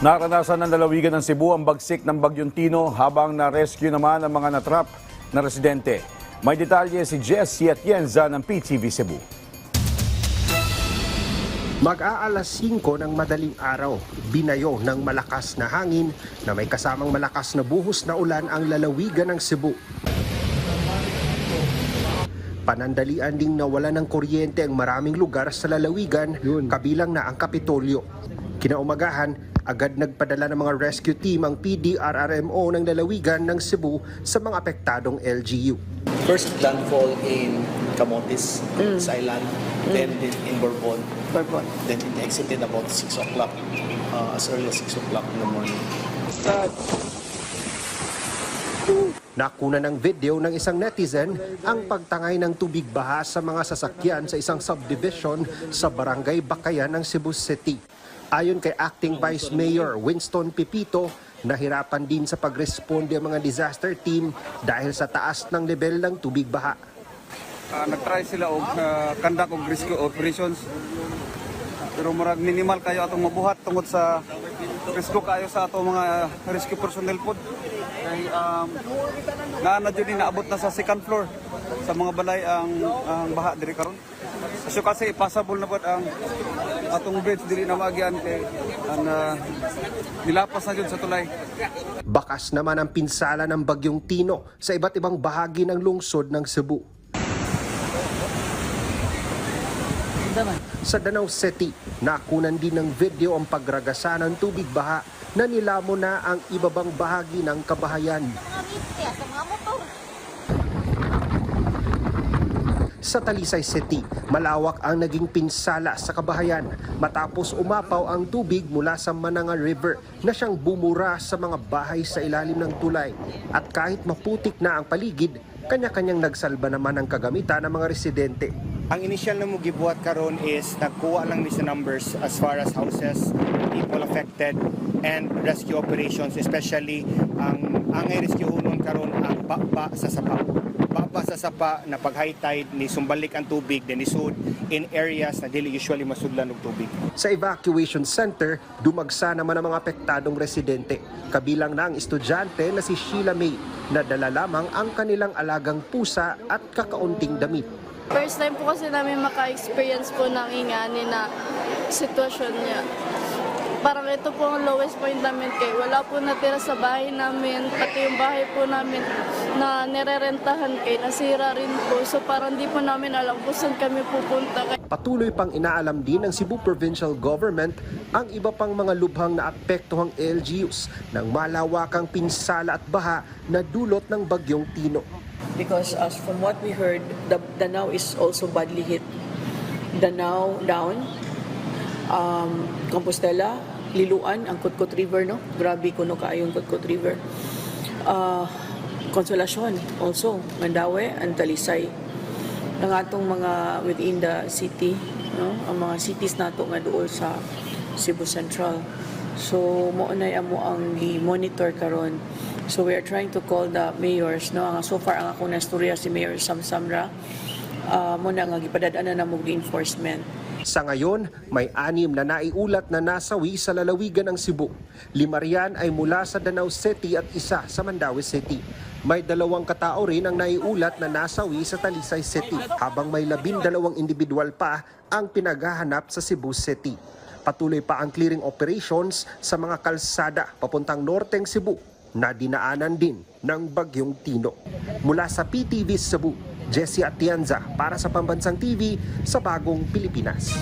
Naranasan ng lalawigan ng Cebu ang bagsik ng Bagyong Tino habang na-rescue naman ang mga natrap na residente. May detalye si Jess Atienza ng PTV Cebu. Mag-aalas 5 ng madaling araw, binayo ng malakas na hangin na may kasamang malakas na buhos na ulan ang lalawigan ng Cebu. Panandalian ding nawala ng kuryente ang maraming lugar sa lalawigan, kabilang na ang Kapitolyo. Kinaumagahan, agad nagpadala ng mga rescue team ang PDRRMO ng lalawigan ng Cebu sa mga apektadong LGU. First landfall in Camotes, sa island, then in, Bourbon. Bourbon. Then it exited about 6 o'clock, uh, as early as 6 o'clock in the morning. Nakuna ng video ng isang netizen ang pagtangay ng tubig baha sa mga sasakyan sa isang subdivision sa barangay Bakayan ng Cebu City. Ayon kay Acting Vice Mayor Winston Pipito, nahirapan din sa pagresponde ang mga disaster team dahil sa taas ng level ng tubig baha. Ah, nagtry sila og uh, conduct og rescue operations. Pero murag minimal kayo atong mabuhat tungod sa rescue kayo sa atong mga rescue personnel pod kay um, na na jud naabot na sa second floor. Sa mga balay ang ang baha diri karon so kasi possible na pod ang atong bridge dili na magian kay ang ah, nilapas na sa tulay Bakas naman ang pinsala ng bagyong Tino sa iba't ibang bahagi ng lungsod ng Cebu. Sa Danau City, nakunan din ng video ang pagragasa ng tubig baha na nilamo na ang ibabang bahagi ng kabahayan. Sa Talisay City, malawak ang naging pinsala sa kabahayan matapos umapaw ang tubig mula sa Mananga River na siyang bumura sa mga bahay sa ilalim ng tulay. At kahit maputik na ang paligid, kanya-kanyang nagsalba naman ang kagamitan ng mga residente. Ang initial na mo gibuhat karon is nagkuha lang ni sa numbers as far as houses, people affected, and rescue operations, especially ang ang rescue karon ang baba sa sapa. Baba sa sapa na pag high tide ni sumbalik ang tubig then isud in areas na dili usually masudlan og tubig. Sa evacuation center, dumagsa naman ang mga apektadong residente. Kabilang na ang estudyante na si Sheila May na dala lamang ang kanilang alagang pusa at kakaunting damit. First time po kasi namin maka-experience po ng ingani na sitwasyon niya. Parang ito po ang lowest point namin kay wala po natira sa bahay namin, pati yung bahay po namin na nirerentahan kay nasira rin po. So parang di po namin alam kung saan kami pupunta. Patuloy pang inaalam din ng Cebu Provincial Government ang iba pang mga lubhang na apektuhang LGUs ng malawakang pinsala at baha na dulot ng bagyong Tino. because as from what we heard, the Danao is also badly hit. Danao down, um, Compostela, Liluan, ang Kutkut River, no? Grabe kuno kaayo ang Kutkut River. Uh, Consolacion also, Mandaue and Talisay. Ang atong mga within the city, no? Ang mga cities nato nga dool sa Cebu Central. So mo na amo ang i-monitor karon. So we are trying to call the mayors no. So far ang ako na istorya si Mayor Sam Samra. Uh, mo na nga gipadadaan na mo enforcement. Sa ngayon, may anim na naiulat na nasawi sa lalawigan ng Cebu. Lima riyan ay mula sa Danau City at isa sa Mandaue City. May dalawang katao rin ang naiulat na nasawi sa Talisay City, habang may labindalawang individual pa ang pinaghahanap sa Cebu City. Patuloy pa ang clearing operations sa mga kalsada papuntang Norteng Cebu na dinaanan din ng Bagyong Tino. Mula sa PTV Cebu, Jesse Atienza para sa Pambansang TV sa Bagong Pilipinas.